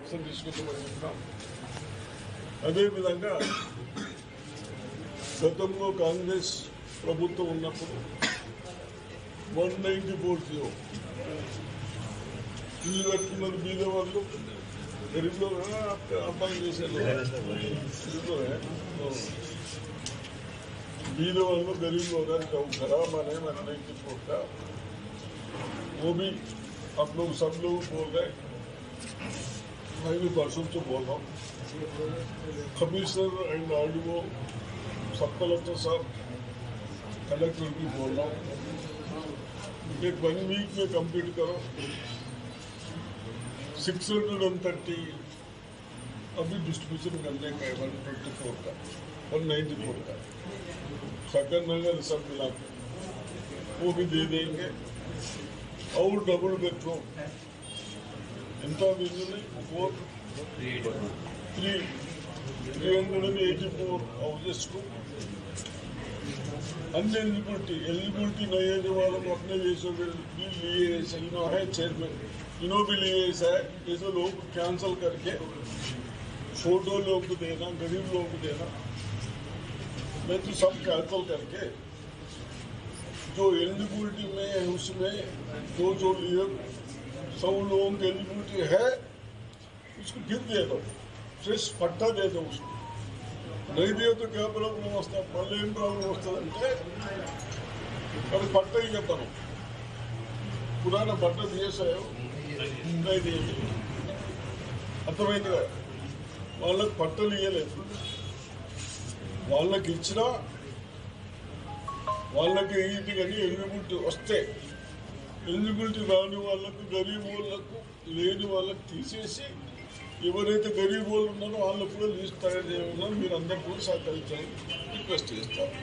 Action తీసుకుంటామని చెప్తాం అదేవిధంగా గతంలో కాంగ్రెస్ ప్రభుత్వం ఉన్నప్పుడు వన్ నైంటీ ఫోర్ జీరో ఇల్లు కట్టుకున్నారు బీద వాళ్ళు గరీబ్లో అబ్బాయి చేశారు ఇదిగోనే. बीद वालों गरीब लोग हैं जो खराब माने मरने की फोटा वो भी आप लोग सब लोग बोल रहे मैं भी परसों से बोल रहा हूँ। कमिश्नर एंड आरडीओ सब कलेक्टर साहब कलेक्टर भी बोल रहा हूँ। एक वन वीक में कंप्लीट करो। सिक्स हंड्रेड एंड थर्टी अभी डिस्ट्रीब्यूशन करने का है वन ट्वेंटी फोर का वन नाइन्टी फोर का सकन नगर सब मिला। वो भी दे देंगे। और डबल बेडरूम ఎంత బిల్లుని four three three hundred and eighty four హౌజెస్కు अन्य एलिजिबिलिटी एलिजिबिलिटी नहीं है जो वालों को अपने जैसों के भी लिए ऐसे इनो है चेयरमैन इनो भी लिए ऐसा है जैसे लोग कैंसिल करके फोटो लोग को देना गरीब लोग को देना मैं तो सब कैंसिल करके जो एलिजिबिलिटी में है उसमें जो जो लिए सब लोगों की एलिजिबिलिटी है उसको फिर दे दो फ्रेश पट्टा दे दो उसको नहीं दिए तो क्या प्रॉब्लम వస్తా మళ్ళీ ఏం ప్రాబ్లం వస్తుందంటే అది పట్ట ఇవ్వతాను పురాణ పట్ట తీసేసాయో नहीं दिए అర్థమైంది కదా వాళ్ళకి పట్టలు ఇవ్వలేదు వాళ్ళకి ఇచ్చినా వాళ్ళకి ఇది కానీ ఎలిజిబిలిటీ వస్తే ఎలిజిబిలిటీ రాని వాళ్ళకు గరీబ్ వాళ్ళకు లేని వాళ్ళకు తీసేసి ఎవరైతే గరీబ్ వాళ్ళు ఉన్నారో వాళ్ళకు కూడా లిస్ట్ తయారు చేయమన్నా మీరు అందరూ కూడా సహకరించాలని రిక్వెస్ట్ చేస్తారు